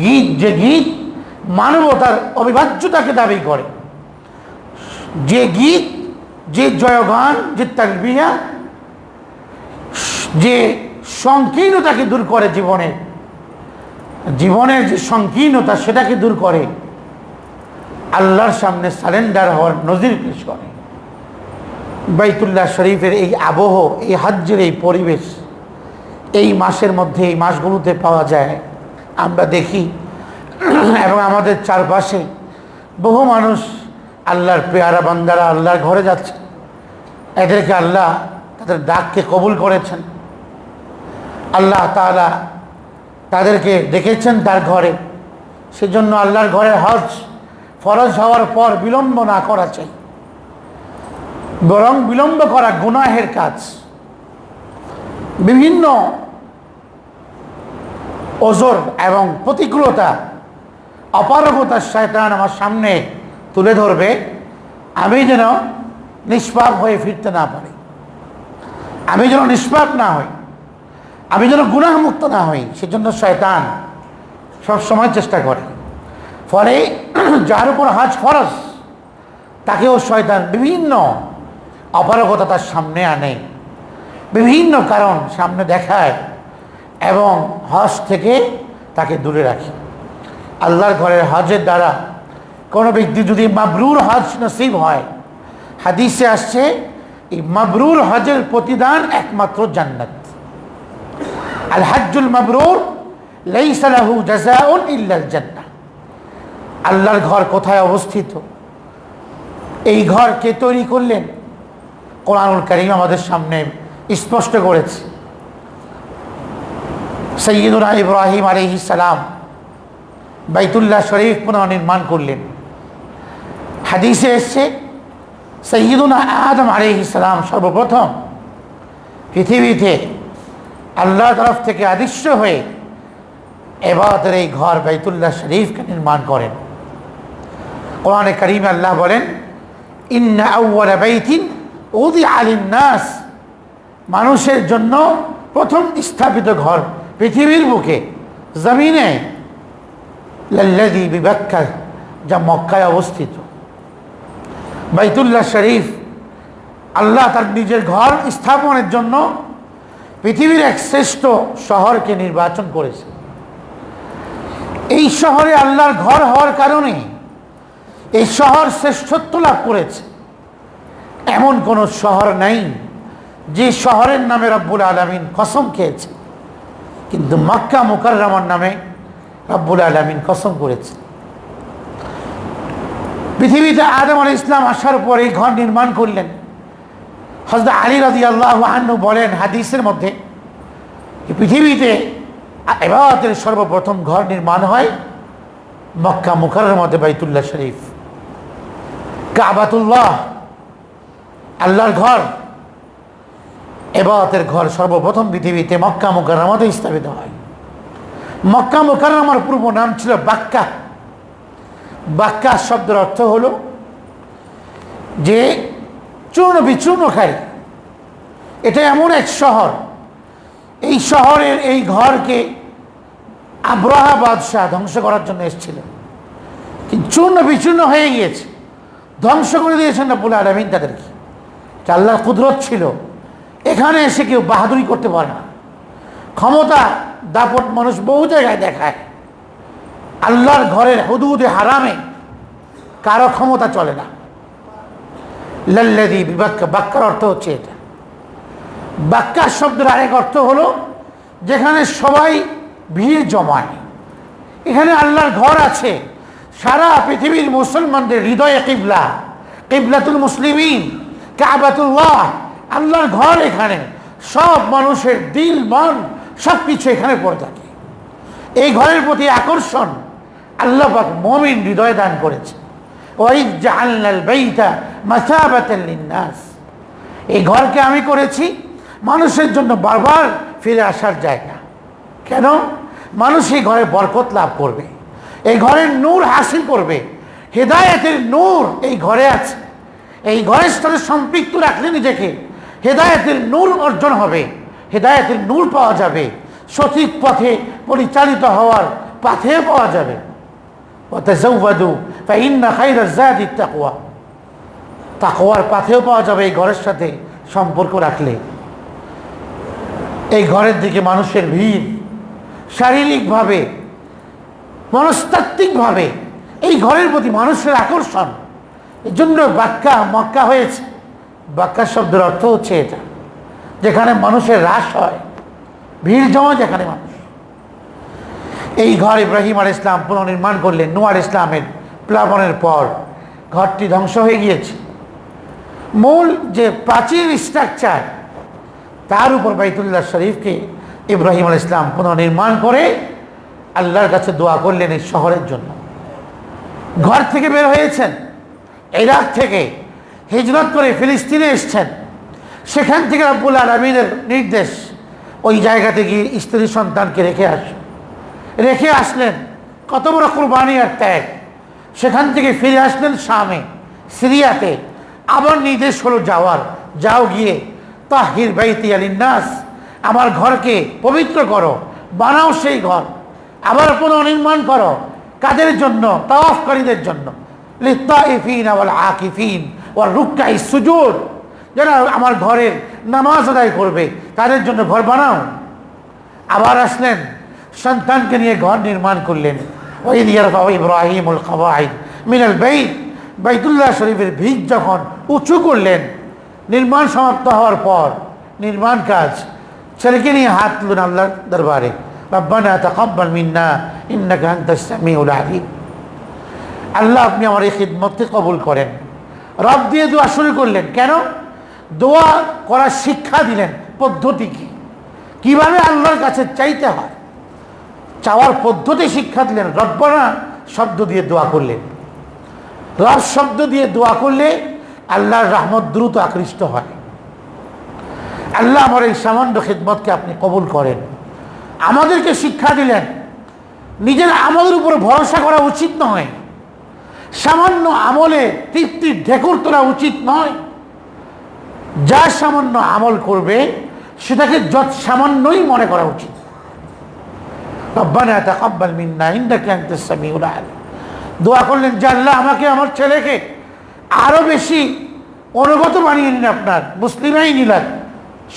গীত, যে গীত মানবতার অবিভাজ্যতাকে দাবি করে। যে গীত, যে জয়গান, যে তালবিয়া যে সংকীর্ণতাকে দূর করে জীবনে, জীবনের যে সংকীর্ণতা সেটাকে দূর করে, আল্লাহর সামনে সারেন্ডার হওয়ার নজির পেশ করে। বাইতুল্লাহ শরীফের এই আবহ, এই হাজ্যের এই পরিবেশ, এই মাসের মধ্যে, এই মাসগুলোতে পাওয়া যায় আমরা দেখি। এবং আমাদের চারপাশে বহু মানুষ আল্লাহর পেয়ারা বান্দারা আল্লাহর ঘরে যাচ্ছে। এদেরকে আল্লাহ তাদের ডাককে কবুল করেছেন। আল্লাহ তাআলা তাদেরকে ডেকেছেন তার ঘরে। সেজন্য আল্লাহর ঘরের হজ ফরজ হওয়ার পর বিলম্ব না করা চাই। বরং বিলম্ব করা গুনাহের কাজ। বিভিন্ন ওজোর এবং প্রতিকূলতা অপারগতার শয়তান আমার সামনে তুলে ধরবে, আমি যেন নিষ্পাপ হয়ে ফিরতে না পারি। আমি যেন নিষ্পাপ না হই। আমি যেন গুনাহমুক্ত না হই, সেজন্য শয়তান সবসময় চেষ্টা করে। ফলে যার উপর হাজ ফরজ, তাকেও শয়তান বিভিন্ন অপারগতা তার সামনে আনে। বিভিন্ন কারণ সামনে দেখায়। এবং হজ থেকে তাকে দূরে রাখে। আল্লাহর ঘরের হজের দ্বারা কোনো ব্যক্তি যদি মাবরুর হজ নসিব হয়, হাদিসে আসছে, এই মাবরুর হজের প্রতিদান একমাত্র জান্নাত। আল হাজুল মাবরুর, লাইসা লাহু জাযাউন ইল্লাল জান্নাহ। আল্লাহর ঘর কোথায় অবস্থিত? এই ঘর কে তৈরি করলেন? কোরআনুল করিম আমাদের সামনে স্পষ্ট করেছে। সৈয়দুনা ইব্রাহিম আলহি সালাম বাইতুল্লাহ শরীফ পুনর্নির্মাণ করলেন। হাদিসে এসছে, সৈয়দুনা আদম আলহি সালাম সর্বপ্রথম পৃথিবীতে আল্লাহ তরফ থেকে আদিশ্য হয়ে এবাদের এই ঘর বাইতুল্লাহ শরীফকে নির্মাণ করেন। কোরআনে করিম আল্লাহ বলেন, ইন্না আলিন মানুষের জন্য প্রথম স্থাপিত ঘর পৃথিবীর বুকে, জমিনে লাল্লাদি বিবাক্কা, যা মক্কায় অবস্থিত। বাইতুল্লাহ শরীফ, আল্লাহ তার নিজের ঘর স্থাপনের জন্য পৃথিবীর এক শ্রেষ্ঠ শহরকে নির্বাচন করেছে। এই শহরে আল্লাহর ঘর হওয়ার কারণে এই শহর শ্রেষ্ঠত্ব লাভ করেছে। এমন কোনো শহর নাই যে শহরের নামে রব্বুল আলমিন কসম খেয়েছে। কিন্তু মক্কা মুকাররমার নামে রব্বুল আলমিন কসম করেছে। পৃথিবীতে আদম আলী ইসলাম আসার পর ঘর নির্মাণ করলেন। হজরত আলী রাজি আল্লাহ বলেন হাদিসের মধ্যে পৃথিবীতে এবাদের সর্বপ্রথম ঘর নির্মাণ হয় মক্কা মুখারের মধ্যে বাইতুল্লাহ শরীফ। কাবাতুল্লাহ, আল্লাহর ঘর। এবাতের ঘর সর্বপ্রথম পৃথিবীতে মক্কা মুখারের মধ্যে স্থাপিত হয়। মক্কা মুখার পূর্ব নাম ছিল বাক্কা। বাক্কা শব্দের অর্থ হলো যে চূর্ণ বিচূর্ণকারী। এটা এমন এক শহর। এই শহরের এই ঘরকে আব্রাহা বাদশাহ ধ্বংস করার জন্য এসেছিল কিন্তু চূর্ণ বিচূর্ণ হয়ে গিয়েছে। ধ্বংস করে দিয়েছেন না বলে আলমিন তাদেরকে। এটা আল্লাহর কুদরত ছিল। এখানে এসে কেউ বাহাদুরি করতে পারে না। ক্ষমতা দাপট মানুষ বহু জায়গায় দেখায়। আল্লাহর ঘরের হুদুদে হারামে কারও ক্ষমতা চলে না। লাল্লাদি বিবাক্কা বাক্যার অর্থ হচ্ছে এটা। বাক্যার শব্দের আরেক অর্থ হলো, যেখানে সবাই ভিড় জমায়। এখানে আল্লাহর ঘর আছে। সারা পৃথিবীর মুসলমানদের হৃদয়ে কিবলা, কিবলাতুল মুসলিমিন, কাবাতুল্লাহ। আল্লাহর ঘর এখানে, সব মানুষের দিল, মন সব কিছু এখানে পড়ে থাকে। এই ঘরের প্রতি আকর্ষণ আল্লাহ পাক মমিন হৃদয় দান করেছে। এই ঘরকে আমি করেছি মানুষের জন্য বারবার ফিরে আসার জায়গা। কেন? মানুষ এই ঘরে বরকত লাভ করবে। এই ঘরের নূর হাসিল করবে। হেদায়েতের নূর এই ঘরে আছে। এই ঘরের স্তরে সম্পৃক্ত রাখলে নিজেকে হেদায়েতের নূর অর্জন হবে, হেদায়েতের নূর পাওয়া যাবে, সঠিক পথে পরিচালিত হওয়ার পাথেও পাওয়া যাবে। তাকওয়া। পাথেও পাওয়া যাবে এই ঘরের সাথে সম্পর্ক রাখলে। এই ঘরের দিকে মানুষের ভিড়, শারীরিকভাবে, মনস্তাত্ত্বিকভাবে, এই ঘরের প্রতি মানুষের আকর্ষণ। এই জন্য বাক্কা মক্কা হয়েছে। বাক্কা শব্দের অর্থ হচ্ছে এটা। যেখানে মানুষের হ্রাস হয়, ভিড় জমা যেখানে মানুষ। এই ঘর ইব্রাহিম আল ইসলাম পুনর্নির্মাণ করলেন নোয়ার ইসলামের প্লাবনের পর। ঘরটি ধ্বংস হয়ে গিয়েছে। মূল যে প্রাচীর স্ট্রাকচার তার উপর বাইতুল্লাহ শরীফকে ইব্রাহিম আল ইসলাম পুনর্নির্মাণ করে আল্লাহর কাছে দোয়া করলেন এই শহরের জন্য। ঘর থেকে বের হয়েছেন ইরাক থেকে হিজরত করে ফিলিস্তিনে এসছেন। সেখান থেকে আব্বুল আলমিনের নির্দেশ, ওই জায়গাতে গিয়ে স্ত্রী সন্তানকে রেখে আস। রেখে আসলেন, কত বড় কোরবানি আর ত্যাগ। সেখান থেকে ফিরে আসলেন শামে, সিরিয়াতে। আবার নির্দেশ হলো যাওয়ার। যাও গিয়ে তাহির বাইতি আলিন্নাস, আমার ঘরকে পবিত্র করো, বানাও সেই ঘর। আবার পুনর্নির্মাণ করো, কাদের জন্য? তাওয়াফকারীদের জন্য। লিত্তাইফিন ওয়াল আকিফিন। ওয়াল রুক্কাই সুজুদ যারা আমার ঘরের নামাজ আদায় করবে, তাদের জন্য ঘর বানাও। আবার আসলেন, সন্তানকে নিয়ে ঘর নির্মাণ করলেন। ওই ইব্রাহিম উল খাবাইদ মিনাল বেইত। বাইতুল্লাহ শরীফের ভিত যখন উঁচু করলেন, নির্মাণ সমাপ্ত হওয়ার পর নির্মাণ কাজ, ছেলেকে নিয়ে হাত তুলুন আল্লাহর দরবারে। মিন্না আল্লাহ আপনি আমার এই খিদমতকে কবুল করেন। রব দিয়ে দোয়া শুরু করলেন। কেন? দোয়া করার শিক্ষা দিলেন। পদ্ধতি কি? কীভাবে আল্লাহর কাছে চাইতে হয়? চাওয়ার পদ্ধতি শিক্ষা দিলেন। রব্বানা শব্দ দিয়ে দোয়া করলেন। রব শব্দ দিয়ে দোয়া করলে আল্লাহর রহমত দ্রুত আকৃষ্ট হয়। আল্লাহ আমার এই সামান্য খিদমতকে আপনি কবুল করেন। আমাদেরকে শিক্ষা দিলেন। নিজের আমাদের উপর ভরসা করা উচিত নয়। সামান্য আমলে তৃপ্তির ঢেকুর তোলা উচিত নয়। যা সামান্য আমল করবে, সেটাকে যত সামান্যই মনে করা উচিত। মিন্না দোয়া করলেন আল্লাহ আমাকে, আমার ছেলেকে আরও বেশি অনুগত বানিয়ে নিন আপনার, মুসলিমাই নিলেন।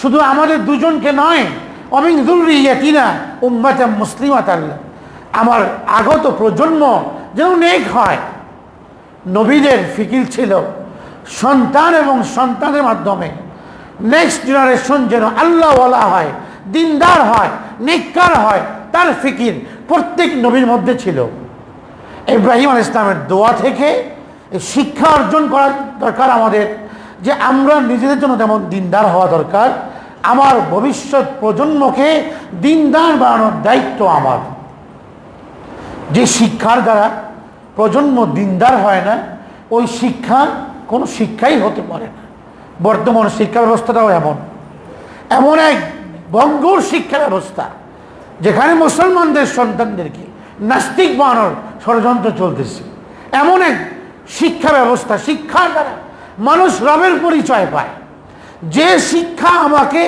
শুধু আমাদের দুজনকে নয় অমিন দুর্রিয়াতিনা উম্মাতা মুসলিমাত আল্লাহ আমার আগত প্রজন্ম যেন নেক হয় নবীদের ফিকির ছিল সন্তান এবং সন্তানের মাধ্যমে। নেক্সট জেনারেশন যেন আল্লাহ আল্লাহওয়ালা হয়, দিনদার হয়, নেককার হয়, তার ফিকির প্রত্যেক নবীর মধ্যে ছিল। ইব্রাহিম আল ইসলামের দোয়া থেকে শিক্ষা অর্জন করা দরকার আমাদের, যে আমরা নিজেদের জন্য যেমন দিনদার হওয়া দরকার। আমার ভবিষ্যৎ প্রজন্মকে দিনদার বানানোর দায়িত্ব আমার। যে শিক্ষার দ্বারা প্রজন্ম দিনদার হয় না, ওই শিক্ষা কোনো শিক্ষাই হতে পারে না। বর্তমান শিক্ষা ব্যবস্থাটাও এমন। এমন এক বঙ্গুর শিক্ষা ব্যবস্থা, যেখানে মুসলমানদের সন্তানদেরকে নাস্তিক বানানোর ষড়যন্ত্র চলতেছে। এমন এক শিক্ষা ব্যবস্থা, শিক্ষার দ্বারা মানুষ রবের পরিচয় পায়। যে শিক্ষা আমাকে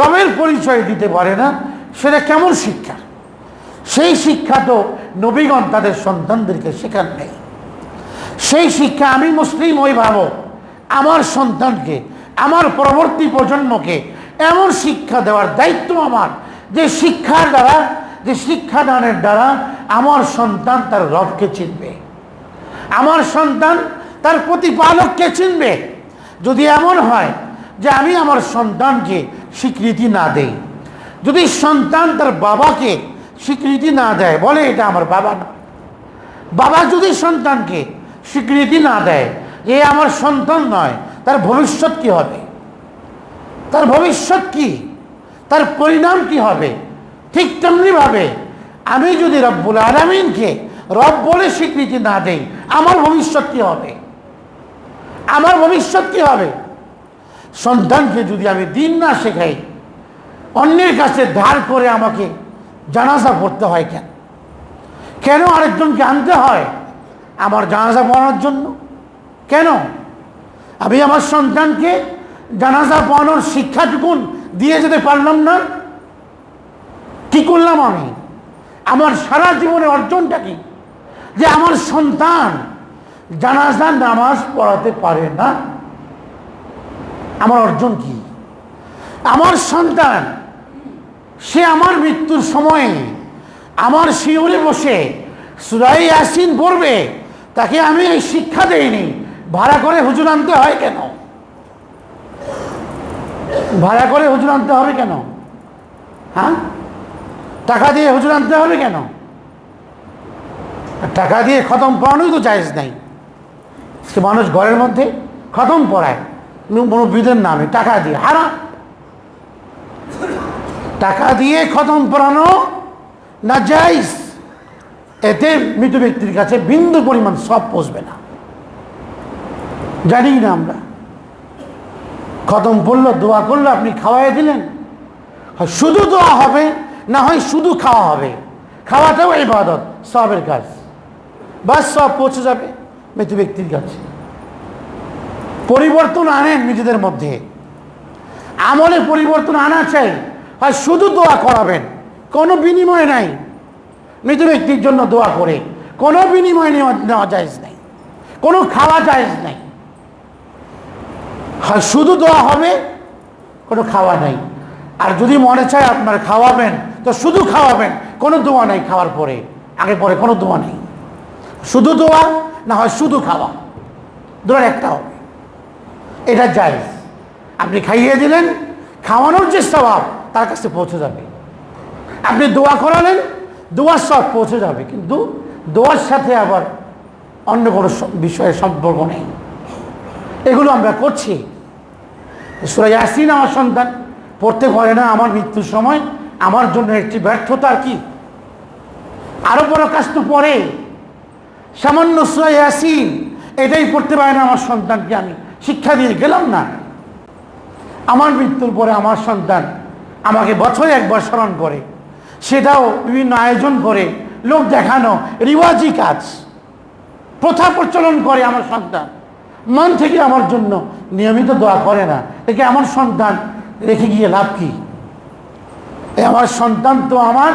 রবের পরিচয় দিতে পারে না, সেটা কেমন শিক্ষা? সেই শিক্ষা তো নবীগণ তাদের সন্তানদেরকে শেখান নেই। সেই শিক্ষা আমি মুসলিম ওই ভাবো আমার সন্তানকে, আমার পরবর্তী প্রজন্মকে এমন শিক্ষা দেওয়ার দায়িত্ব আমার, যে শিক্ষার দ্বারা, যে শিক্ষাদানের দ্বারা আমার সন্তান তার রবকে চিনবে। আমার সন্তান তার প্রতিপালককে চিনবে। যদি এমন হয় যে আমি আমার সন্তানকে স্বীকৃতি না দেই, যদি সন্তান তার বাবাকে স্বীকৃতি না দেয়, বলে এটা আমার বাবা না। বাবা যদি সন্তানকে স্বীকৃতি না দেয়, এ আমার সন্তান নয়, তার ভবিষ্যৎ কি হবে? তার ভবিষ্যৎ কি? তার পরিণাম কি হবে? ঠিক তেমনিভাবে আমি যদি রব্বুল আলমিনকে রব বলে স্বীকৃতি না দেই, আমার ভবিষ্যৎ কি হবে? আমার ভবিষ্যৎ কি হবে? সন্তানকে যদি আমি দিন না শেখাই, অন্যের কাছে ধার করে আমাকে জানাজা পড়তে হয় কেন? কেন আরেকজনকে আনতে হয় আমার জানাজা পড়ানোর জন্য? কেন? আমি আমার সন্তানকে জানাজা পড়ানোর শিক্ষাটুকুন দিয়ে যেতে পারলাম না। কি করলাম আমি? আমার সারা জীবনের অর্জনটা কি? যে আমার সন্তান জানাজার নামাজ পড়াতে পারে না। আমার অর্জন কি? আমার সন্তান সে আমার মৃত্যুর সময়ে আমার শিউরে বসে সুরাই আসিন পড়বে, তাকে আমি এই শিক্ষা দেইনি। ভাড়া করে হুজুর আনতে হয় কেন? ভাড়া করে হুজুর আনতে হবে কেন? হ্যাঁ? টাকা দিয়ে হুজুর আনতে হবে কেন? টাকা দিয়ে খতম পড়ানোই তো জায়েজ নাই। সে মানুষ ঘরের মধ্যে খতম পড়ায়। মুরব্বীদের নামে টাকা দিয়ে হারা টাকা দিয়ে খতম পড়ানো না জাইজ এতে মৃত ব্যক্তির কাছে বিন্দু পরিমাণ সব পৌঁছবে না। জানি না আমরা। খতম পড়ল, দোয়া করল, আপনি খাওয়াই দিলেন। শুধু দোয়া হবে, না হয় শুধু খাওয়া হবে। খাওয়াটাও ইবাদত, সবের কাজ। বাস সব পৌঁছে যাবে মৃত ব্যক্তির কাছে। পরিবর্তন আনেন নিজেদের মধ্যে। আমলে পরিবর্তন আনা চাই। হয় শুধু দোয়া করাবেন। কোনো বিনিময় নাই। মৃত ব্যক্তির জন্য দোয়া করে। কোনো বিনিময় নেওয়া জায়েজ নাই। কোনো খাওয়া জায়েজ নাই। শুধু দোয়া হবে, কোনো খাওয়া নাই। আর যদি মনে চায় আপনার খাওয়াবেন, তো শুধু খাওয়াবেন। কোনো দোয়া নাই খাওয়ার পরে। আগে পরে কোনো দোয়া নেই। শুধু দোয়া, না হয় শুধু খাওয়া। দোয়ার একটা হবে। এটা জায়েজ। আপনি খাইয়ে দিলেন, খাওয়ানোর যে স্বভাব তার কাছে পৌঁছে যাবে। আপনি দোয়া করালেন, দোয়ার সব পৌঁছে যাবে, কিন্তু দোয়ার সাথে আবার অন্য কোনো বিষয়ে সম্পর্ক নেই। এগুলো আমরা করছি। সুরাই আসিন আমার সন্তান, পড়তে পারে না আমার মৃত্যুর সময়, আমার জন্য একটি ব্যর্থতা আর কি। আরও বড় কাজ তো পরে। সামান্য সুরাই আসিন এটাই পড়তে পারে না আমার সন্তানকে আমি। শিক্ষা দিয়ে গেলাম না। আমার মৃত্যুর পরে আমার সন্তান আমাকে বছরে একবার স্মরণ করে। সেটাও বিভিন্ন আয়োজন করে, লোক দেখানো, রিওয়াজি কাজ। প্রথা প্রচলন করে আমার সন্তান। মন থেকে আমার জন্য নিয়মিত দোয়া করে না। একে আমার সন্তান রেখে গিয়ে লাভ কি? আমার সন্তান তো আমার,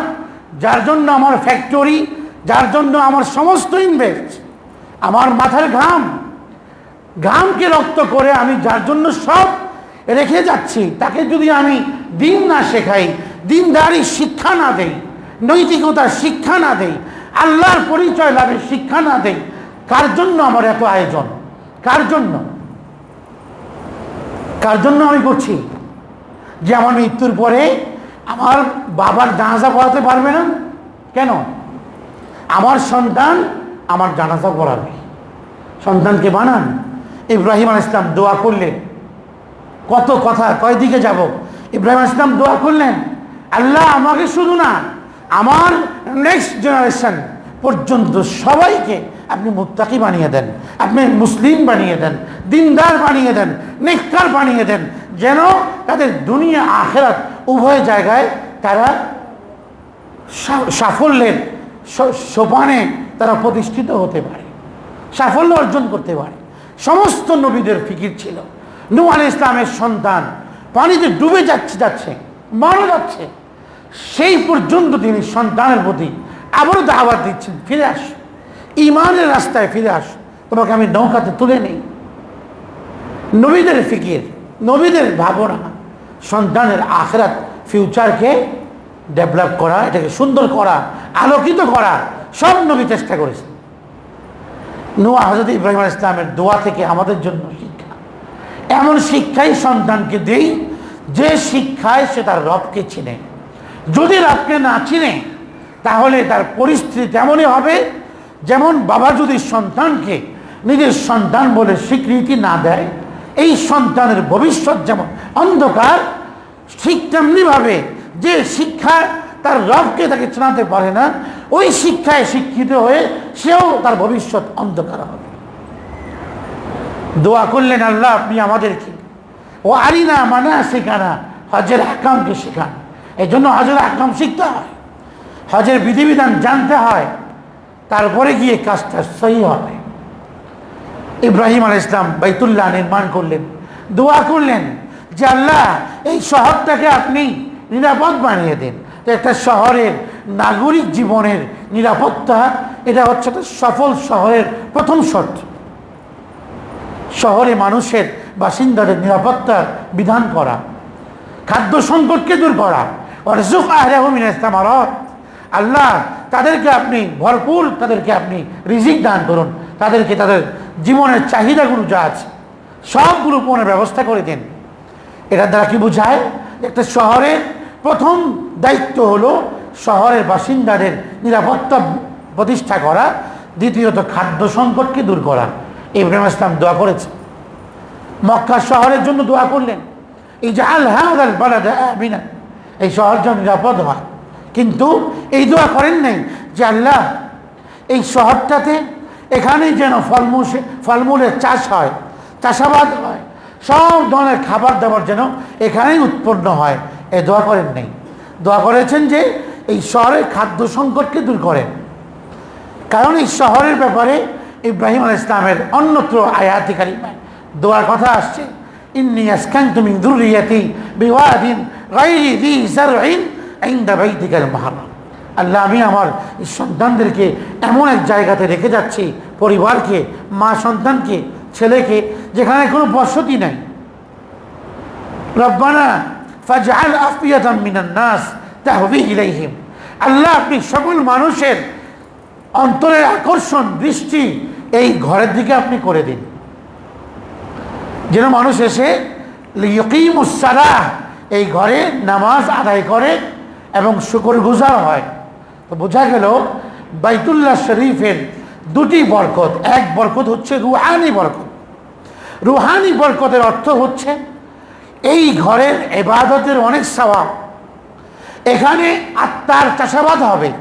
যার জন্য আমার ফ্যাক্টরি যার জন্য আমার সমস্ত ইনভেস্ট আমার মাথার ঘাম। ঘামকে রক্ত করে আমি যার জন্য সব রেখে যাচ্ছি, তাকে যদি আমি দিন না শেখাই, দিনদারি শিক্ষা না দেই নৈতিকতার শিক্ষা না দেই, আল্লাহর পরিচয় লাভের শিক্ষা না দেই, কার জন্য আমার এত আয়োজন? কার জন্য? কার জন্য আমি করছি? যে আমার মৃত্যুর পরে আমার বাবার জানাজা পড়াতে পারবে না? কেন? আমার সন্তান আমার জানাজা পড়াবে। সন্তানকে বানান? ইব্রাহিম আল ইসলাম দোয়া করলেন। কত কথা কয় দিকে যাব? ইব্রাহিম ইসলাম দোয়া করলেন, আল্লাহ আমাকে শুধু না, আমার নেক্সট জেনারেশন পর্যন্ত সবাইকে আপনি মুত্তাকি বানিয়ে দেন, আপনি মুসলিম বানিয়ে দেন, দিনদার বানিয়ে দেন, নেককার বানিয়ে দেন, যেন তাদের দুনিয়া, আখেরাত উভয় জায়গায় তারা সাফল্যের সোপানে তারা প্রতিষ্ঠিত হতে পারে, সাফল্য অর্জন করতে পারে। সমস্ত নবীদের ফিকির ছিল। নূ আলী ইসলামের সন্তান পানিতে ডুবে যাচ্ছে যাচ্ছে, মারা যাচ্ছে। সেই পর্যন্ত তিনি সন্তানের প্রতি আবারও দাওয়াত দিচ্ছেন, ফিরে আস। ইমানের রাস্তায় ফিরে আস। তোমাকে আমি নৌকাতে তুলে নেই। নবীদের ফিকির, নবীদের ভাবনা সন্তানের আখরাত ফিউচারকে ডেভেলপ করা, এটাকে সুন্দর করা, আলোকিত করা, সব নবী চেষ্টা করেছে নোয়া হজরত ইব্রাহিম ইসলামের দোয়া থেকে আমাদের জন্য এমন শিক্ষাই সন্তানকে দেই, যে শিক্ষায় সে তার রবকে চিনে। যদি রবকে না চিনে, তাহলে তার পরিস্থিতি তেমনই হবে যেমন বাবা যদি সন্তানকে নিজের সন্তান বলে স্বীকৃতি না দেয়, এই সন্তানের ভবিষ্যৎ যেমন অন্ধকার, ঠিক তেমনিভাবে যে শিক্ষা তার রবকে তাকে চেনাতে পারে না, ওই শিক্ষায় শিক্ষিত হয়ে সেও তার ভবিষ্যৎ অন্ধকার হবে। দোয়া করলেন, আল্লাহ, আপনি আমাদেরকে ও আরিনা মানা শেখানা হজের আকামকে শেখান। এই জন্য হজের আকাম শিখতে হয়, হজের বিধিবিধান জানতে হয়, তারপরে গিয়ে কাজটা সহি হবে। ইব্রাহিম আল ইসলাম বাইতুল্লাহ নির্মাণ করলেন, দোয়া করলেন যে, আল্লাহ, এই শহরটাকে আপনি নিরাপদ বানিয়ে দেন। তো একটা শহরের নাগরিক জীবনের নিরাপত্তা, এটা হচ্ছে একটা সফল শহরের প্রথম শর্ত। শহরে মানুষের, বাসিন্দাদের নিরাপত্তার বিধান করা, খাদ্য সংকটকে দূর করা আল্লাহ তাদেরকে আপনি ভরপুর, তাদেরকে আপনি রিজিক দান করুন, তাদেরকে তাদের জীবনের চাহিদাগুলো যা আছে, সবগুলো পূরণের ব্যবস্থা করে দিন। এটার দ্বারা কি বোঝায়? একটা শহরের প্রথম দায়িত্ব হলো শহরের বাসিন্দাদের নিরাপত্তা প্রতিষ্ঠা করা, দ্বিতীয়ত খাদ্য সংকটকে দূর করা। ইব্রাহিম ইসলাম দোয়া করেছে। মক্কা শহরের জন্য দোয়া করলেন। এই যে আল আমিনা। এই শহর যেন নিরাপদ হয়। কিন্তু এই দোয়া করেন নাই যে আল্লাহ, এই শহরটাতে এখানেই যেন ফলমূল ফলমূলের চাষ হয়, চাষাবাদ হয়, সব ধরনের খাবার দাবার যেন এখানেই উৎপন্ন হয়। এ দোয়া করেন নেই। দোয়া করেছেন যে এই শহরের খাদ্য সংকটকে দূর করেন। কারণ এই শহরের ব্যাপারে ইব্রাহিম আল ইসলামের অন্যত্র আয়াতি কারিমায় দোয়ার কথা আসছে, ইন্নি আসকান তুমি দুরিয়াতি বিওয়াদিন গাইরি দি জারইন ইনদা বাইতিকাল মুহাররম। আল্লাহ, আমি আমার সন্তানদেরকে এমন এক জায়গাতে রেখে যাচ্ছি, পরিবারকে, মা সন্তানকে, ছেলেকে, যেখানে কোনো বসতি নাই। রব্বানা ফাজআল আফিয়াতাম মিনান নাস তাহবি ইলাইহিম। আল্লাহ, আপনি সকল মানুষের অন্তরের আকর্ষণ, দৃষ্টি এই ঘরের দিকে আপনি করে দিন। যেন মানুষ এসে ইয়কিমুসালাহ এই ঘরে নামাজ আদায় করে এবং শুকর গুজার হয়। তো বোঝা গেল বাইতুল্লাহ শরীফের দুটি বরকত। এক বরকত হচ্ছে রুহানি বরকত। রুহানি বরকতের অর্থ হচ্ছে এই ঘরের এবাদতের অনেক স্বভাব এখানে আত্মার চাষাবাদ হবে।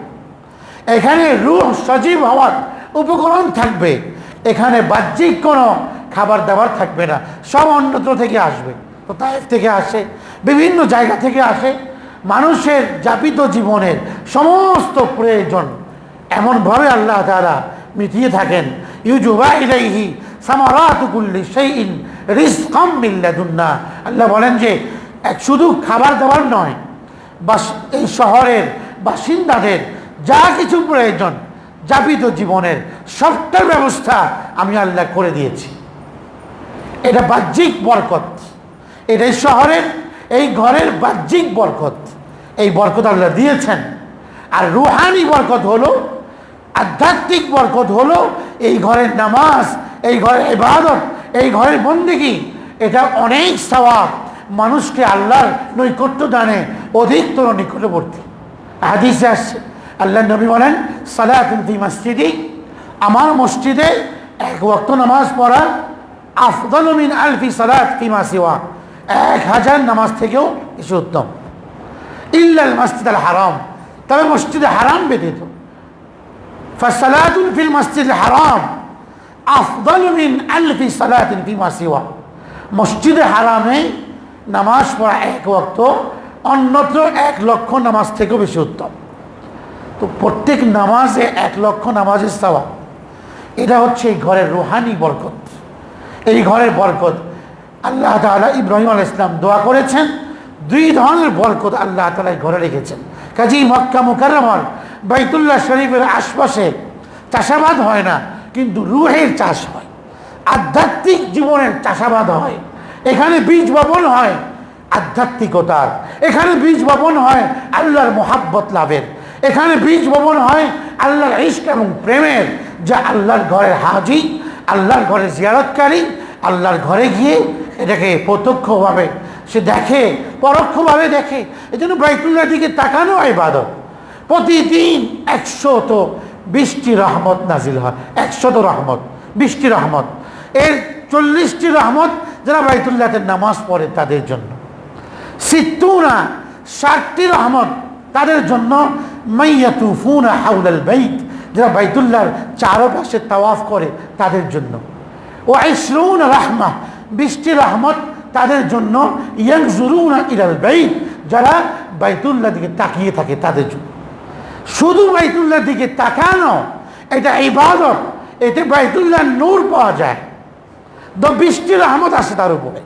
এখানে রুহ সজীব হওয়ার উপকরণ থাকবে। এখানে বাহ্যিক কোনো খাবার দাবার থাকবে না। সব অন্যত্র থেকে আসবে। কোথায় থেকে আসে? বিভিন্ন জায়গা থেকে আসে। মানুষের যাপিত জীবনের সমস্ত প্রয়োজন এমনভাবে আল্লাহ তারা মিটিয়ে থাকেন। ইউজুবা ইলাইহি সামারাতুকুল্লি সেইইন রিজকাম মিল্লাদুন্না আল্লাহ বলেন যে শুধু খাবার দাবার নয় বা এই শহরের বাসিন্দাদের যা কিছু প্রয়োজন যাপিত জীবনের সবটার ব্যবস্থা আমি আল্লাহ করে দিয়েছি। এটা বাহ্যিক বরকত। এটা এই শহরের, এই ঘরের বাহ্যিক বরকত। এই বরকত আল্লাহ দিয়েছেন। আর রুহানি বরকত হলো, আধ্যাত্মিক বরকত হলো এই ঘরের নামাজ, এই ঘরের ইবাদত, এই ঘরের বন্দিগি। এটা অনেক স্বভাব মানুষকে আল্লাহর নৈকট্য দানে অধিকতর নিকটবর্তী। হাদিসে আসছে আল্লাহ নবী বলেন ফি মসজিদি। আমার মসজিদে এক ওয়াক্ত নামাজ পড়া আফদল মিন আলফি সালাত ফিমা সিওয়া। এক হাজার নামাজ থেকেও বেশি উত্তম। ইল্লাল মসজিদ আল হারাম। তবে মসজিদে হারাম ব্যতীত। ফাসালাতুল ফিল মসজিদ হারাম। আফদল মিন আলফি সালাতিন ফিমা সিওয়া। মসজিদে হারামে নামাজ পড়া এক ওয়াক্ত অন্যত্র এক লক্ষ নামাজ থেকেও বেশি উত্তম। তো প্রত্যেক নামাজে এক লক্ষ নামাজের সাওয়া এটা হচ্ছে এই ঘরের রুহানি বরকত। এই ঘরের বরকত। আল্লাহ তালা ইব্রাহিম আল ইসলাম দোয়া করেছেন। দুই ধরনের বরকত আল্লাহ তালা ঘরে রেখেছেন। কাজী মক্কা মুকাররমার বাইতুল্লাহ শরীফের আশপাশে চাষাবাদ হয় না, কিন্তু রুহের চাষ হয়। আধ্যাত্মিক জীবনের চাষাবাদ হয়। এখানে বীজ বপন হয় আধ্যাত্মিকতার। এখানে বীজ বপন হয় আল্লাহর মোহাব্বত লাভের। এখানে বীজ বপন হয় আল্লাহর ইস্ক এবং প্রেমের, যা আল্লাহর ঘরের হাজি, আল্লাহর ঘরে জিয়ারতকারী, আল্লাহর ঘরে গিয়ে এটাকে প্রত্যক্ষভাবে সে দেখে, পরোক্ষভাবে দেখে। এই জন্য বাইতুল্লাহ দিকে তাকানো ইবাদত। প্রতিদিন একশত বৃষ্টি রহমত নাজিল হয়। একশত রহমত বৃষ্টি রহমত। এর চল্লিশটি রহমত যারা বাইতুল্লাহতে নামাজ পড়ে তাদের জন্য। সিত্তুনা, ষাটটি রহমত তাদের জন্য। মাইয়াতুফুনা হাউলাল বাইত, যারা বাইতুল্লাহর চারপাশে তাওয়াফ করে তাদের জন্য। ও ইসরুন রাহমা, বৃষ্টি রহমত তাদের জন্য। ইয়াংজুরুনা ইলাল বাইত, যারা বাইতুল্লাহ দিকে তাকিয়ে থাকে তাদের জন্য। শুধু বাইতুল্লাহর দিকে তাকানো, এটা ইবাদত, এতে বাইতুল্লাহ নূর পাওয়া যায়। তো বৃষ্টির রহমত আসে তার উপরে।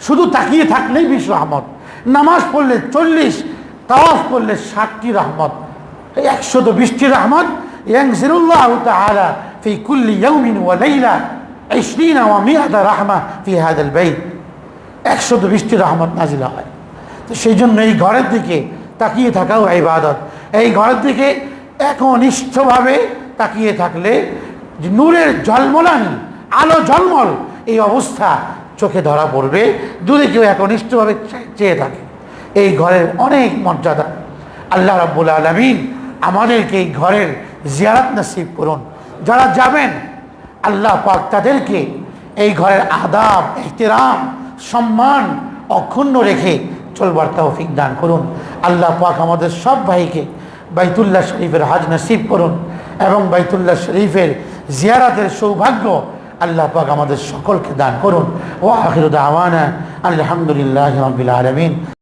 শুধু তাকিয়ে থাকলেই বিশ রহমত। নামাজ পড়লে চল্লিশ, তাওয়াফ করলে ষাটটি রহমত। একশত বৃষ্টি রহমত, ইয়াংজিরুল্লাহ তাআলা ফি কুল্লি ইয়াউমিন ওয়া লাইলা 20 ওয়া 100 রাহমা ফি হাদাল বাইত। একশত বৃষ্টি রহমত নাজিলা হয়। তো সেই জন্য এই ঘরের দিকে তাকিয়ে থাকাও ইবাদত। এই ঘরের দিকে একনিষ্ঠভাবে তাকিয়ে থাকলে নূরের জলমলানি, আলো জলমল, এই অবস্থা চোখে ধরা পড়বে। দূরে কেউ একনিষ্ঠভাবে চেয়ে থাকে। এই ঘরের অনেক মর্যাদা। আল্লাহ রাব্বুল আলমিন আমাদেরকে এই ঘরের জিয়ারাত নসিব করুন। যারা যাবেন, আল্লাহ পাক তাদেরকে এই ঘরের আদাব, এহতেরাম, সম্মান অক্ষুণ্ণ রেখে চলবার তৌফিক দান করুন। আল্লাহ পাক আমাদের সব ভাইকে বাইতুল্লাহ শরীফের হাজ নসিব করুন এবং বাইতুল্লাহ শরীফের জিয়ারাতের সৌভাগ্য আল্লাহ পাক আমাদের সকলকে দান করুন। ও আখির দাওয়ানা আলহামদুলিল্লাহ আলমিন।